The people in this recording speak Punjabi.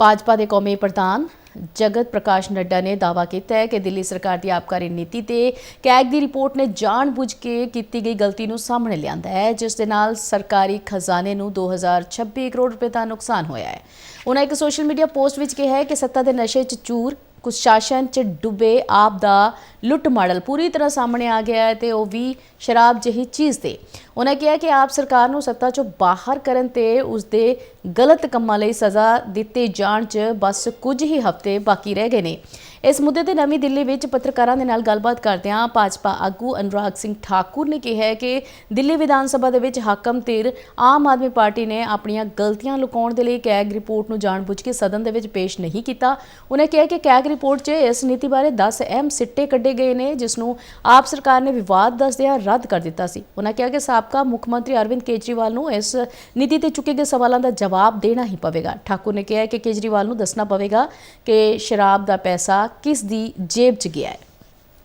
ਭਾਜਪਾ ਦੇ ਕੌਮੀ ਪ੍ਰਧਾਨ ਜਗਤ ਪ੍ਰਕਾਸ਼ ਨੱਡਾ ਨੇ ਦਾਅਵਾ ਕੀਤਾ ਹੈ ਕਿ ਦਿੱਲੀ ਸਰਕਾਰ ਦੀ ਆਬਕਾਰੀ ਨੀਤੀ ਤੇ ਕੈਗ ਦੀ ਰਿਪੋਰਟ ਨੇ ਜਾਣਬੁੱਝ ਕੇ ਕੀਤੀ ਗਈ ਗਲਤੀ ਨੂੰ ਸਾਹਮਣੇ ਲਿਆਂਦਾ ਹੈ, ਜਿਸ ਦੇ ਨਾਲ ਸਰਕਾਰੀ ਖਜ਼ਾਨੇ ਨੂੰ 2026 ਕਰੋੜ ਰੁਪਏ ਦਾ ਨੁਕਸਾਨ ਹੋਇਆ ਹੈ। ਉਹਨਾਂ ਇੱਕ ਸੋਸ਼ਲ ਮੀਡੀਆ ਪੋਸਟ ਵਿੱਚ ਕਿਹਾ ਹੈ ਕਿ ਸੱਤਾ ਦੇ ਨਸ਼ੇ 'ਚ ਚੂਰ ਕੁਸ਼ਾਸਨ 'ਚ ਡੁੱਬੇ ਆਪ ਦਾ ਲੁੱਟ ਮਾਡਲ ਪੂਰੀ ਤਰ੍ਹਾਂ ਸਾਹਮਣੇ ਆ ਗਿਆ ਹੈ ਤੇ ਉਹ ਵੀ ਸ਼ਰਾਬ ਜਿਹੀ ਚੀਜ਼ ਤੇ। ਉਹਨਾਂ ਕਿਹਾ ਕਿ ਆਪ ਸਰਕਾਰ ਨੂੰ ਸੱਤਾ 'ਚੋਂ ਬਾਹਰ ਕਰਨ ਤੇ ਉਸ ਦੇ ਗਲਤ ਕੰਮਾਂ ਲਈ ਸਜ਼ਾ ਦਿੱਤੇ ਜਾਣ 'ਚ ਬਸ ਕੁਝ ਹੀ ਹਫ਼ਤੇ ਬਾਕੀ ਰਹਿ ਗਏ ਨੇ। ਇਸ ਮੁੱਦੇ ਤੇ ਨਵੀਂ ਦਿੱਲੀ ਵਿੱਚ ਪੱਤਰਕਾਰਾਂ ਦੇ ਨਾਲ ਗੱਲਬਾਤ ਕਰਦਿਆਂ ਭਾਜਪਾ ਆਗੂ ਅਨੁਰਾਗ ਸਿੰਘ ਠਾਕੁਰ ਨੇ ਕਿਹਾ ਕਿ ਦਿੱਲੀ ਵਿਧਾਨ ਸਭਾ ਦੇ ਵਿੱਚ ਹਾਕਮ ਧਿਰ ਆਮ ਆਦਮੀ ਪਾਰਟੀ ਨੇ ਆਪਣੀਆਂ ਗਲਤੀਆਂ ਲੁਕਾਉਣ ਦੇ ਲਈ ਕੈਗ ਰਿਪੋਰਟ ਨੂੰ ਜਾਣਬੁੱਝ ਕੇ ਸਦਨ ਦੇ ਵਿੱਚ ਪੇਸ਼ ਨਹੀਂ ਕੀਤਾ। ਉਹਨਾਂ ਕਿਹਾ ਕਿ ਕੈਗ ਰਿਪੋਰਟ 'ਚ ਇਸ ਨੀਤੀ ਬਾਰੇ 10 ਅਹਿਮ ਸਿੱਟੇ ਕੱਢੇ ਗਏ ਨੇ, ਜਿਸ ਨੂੰ ਆਪ ਸਰਕਾਰ ਨੇ ਵਿਵਾਦ ਦੱਸਦਿਆਂ ਰੱਦ ਕਰ ਦਿੱਤਾ ਸੀ। ਉਹਨਾਂ ਕਿਹਾ ਕਿ ਸਾਬਕਾ ਮੁੱਖ ਮੰਤਰੀ ਅਰਵਿੰਦ ਕੇਜਰੀਵਾਲ ਨੂੰ ਇਸ ਨੀਤੀ ਤੇ ਚੁੱਕੇ ਗਏ ਸਵਾਲਾਂ ਦਾ ਜਵਾਬ ਦੇਣਾ ਹੀ ਪਵੇਗਾ। ਠਾਕੁਰ ਨੇ ਕਿਹਾ ਕਿ ਕੇਜਰੀਵਾਲ ਨੂੰ ਦੱਸਣਾ ਪਵੇਗਾ ਕਿ ਸ਼ਰਾਬ ਦਾ ਪੈਸਾ ਕਿਸ ਦੀ ਜੇਬ 'ਚ ਗਿਆ ਹੈ